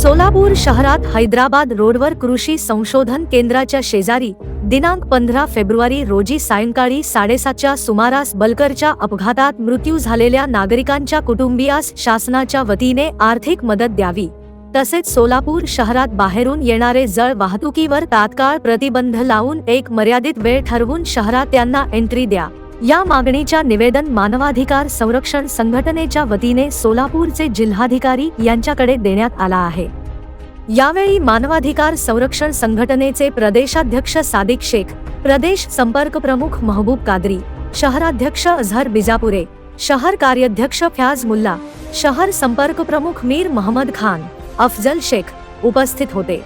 सोलापूर शहरात हैदराबाद रोडवर कृषी संशोधन केंद्राच्या शेजारी दिनांक पंधरा फेब्रुवारी रोजी सायंकाळी साडेसातच्या सुमारास बलकरच्या अपघातात मृत्यू झालेल्या नागरिकांच्या कुटुंबियास शासनाच्या वतीने आर्थिक मदत द्यावी. तसेच सोलापूर शहरात बाहेरून येणारे जळ वाहतुकीवर तात्काळ प्रतिबंध लावून एक मर्यादित वेळ ठरवून शहरात त्यांना एंट्री द्या. या मागणीच्या निवेदन मानवाधिकार संरक्षण संघटनेच्या वतीने सोलापूरचे जिल्हाधिकारी यांच्याकडे देण्यात आला आहे. यावेळी मानवाधिकार संरक्षण संघटनेचे प्रदेशाध्यक्ष सादिक शेख प्रदेश संपर्क प्रमुख महबूब कादरी शहराध्यक्ष अझहर बिजापुरे शहर कार्याध्यक्ष फ्याज मुल्ला शहर संपर्क प्रमुख मीर मोहम्मद खान अफजल शेख उपस्थित होते.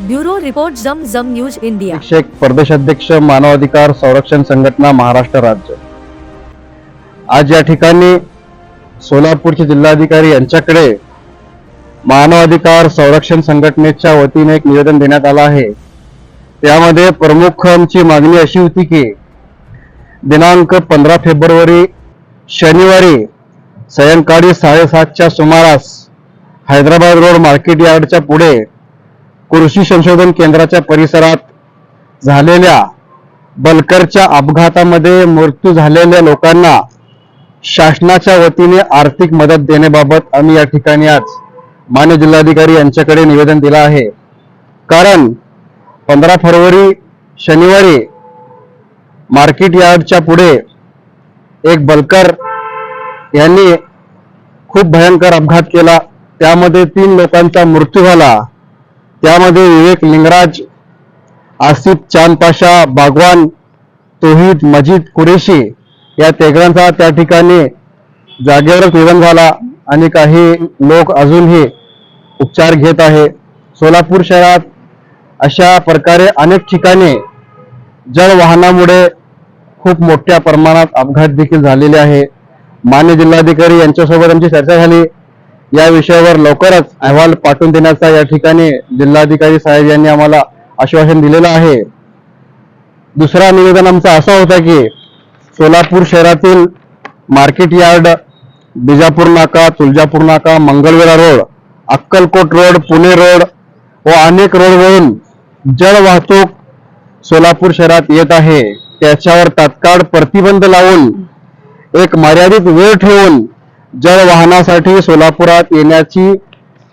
ब्युरो रिपोर्ट जम जम न्यूज इंडिया. शेख प्रदेशाध्यक्ष मानवाधिकार संरक्षण संघटना महाराष्ट्र राज्य. आज या ठिकाणी सोलापूरचे जिल्हाधिकारी यांच्याकडे मानवाधिकार संरक्षण संघटनेच्या वतीने एक निवेदन देण्यात आलं आहे. त्यामध्ये प्रमुख आमची मागणी अशी होती की दिनांक पंधरा फेब्रुवारी शनिवारी सायंकाळी साडेसातच्या सुमारास हैदराबाद रोड मार्केट यार्डच्या पुढे कृषी संशोधन केंद्राच्या परिसरात झालेल्या बलकरच्या अपघातामध्ये मृत्यू झालेल्या लोकांना शासनाच्या वतीने आर्थिक मदत देण्याबाबत आम्ही या ठिकाणी आज मान्य जिल्हाधिकारी यांच्याकडे निवेदन दिलं आहे. कारण पंधरा फरवरी शनिवारी मार्केट यार्डच्या पुढे एक बलकर यांनी खूप भयंकर अपघात केला. त्यामध्ये तीन लोकांचा मृत्यू झाला. त्यामध्ये विवेक लिंगराज आसिफ चांदपाशा बागवान तोहीद मजीद कुरेशी या तिघांचा त्या ठिकाणी जागेवरच निधन झाला आणि काही लोक अजूनही उपचार घेत आहे. सोलापूर शहरात अशा प्रकारे अनेक ठिकाणी जल वाहनामुळे खूप मोठ्या प्रमाणात अपघात देखील झालेले आहे. मान्य जिल्हाधिकारी यांच्यासोबत आमची चर्चा झाली. या विषयावर लवकरच अहवाल पाठवून देण्याचा या ठिकाणी जिल्हाधिकारी साहेब यांनी आम्हाला आश्वासन दिलेलं आहे. दुसरा निवेदन आमचा असा होता की सोलापूर शहरातील मार्केट यार्ड बिजापूर नाका तुळजापूर नाका Mangalvedha road Akkalkot road Pune road व अनेक रोडवरून जल वाहतूक सोलापूर शहरात येत आहे. त्याच्यावर तात्काळ प्रतिबंध लावून एक मर्यादित वेळ ठेवून जल वाहनासाठी सोलापुरात येण्याची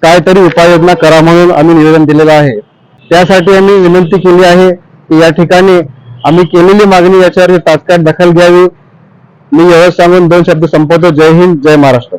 काहीतरी उपाययोजना करा म्हणून आम्ही निवेदन दिलेलं आहे. त्यासाठी आम्ही विनंती केली आहे की या ठिकाणी आम्ही केलेली मागणी याच्यावर तात्काळ दखल घ्यावी. मी एवढं सांगून दोन शब्द संपवतो. जय हिंद जय महाराष्ट्र.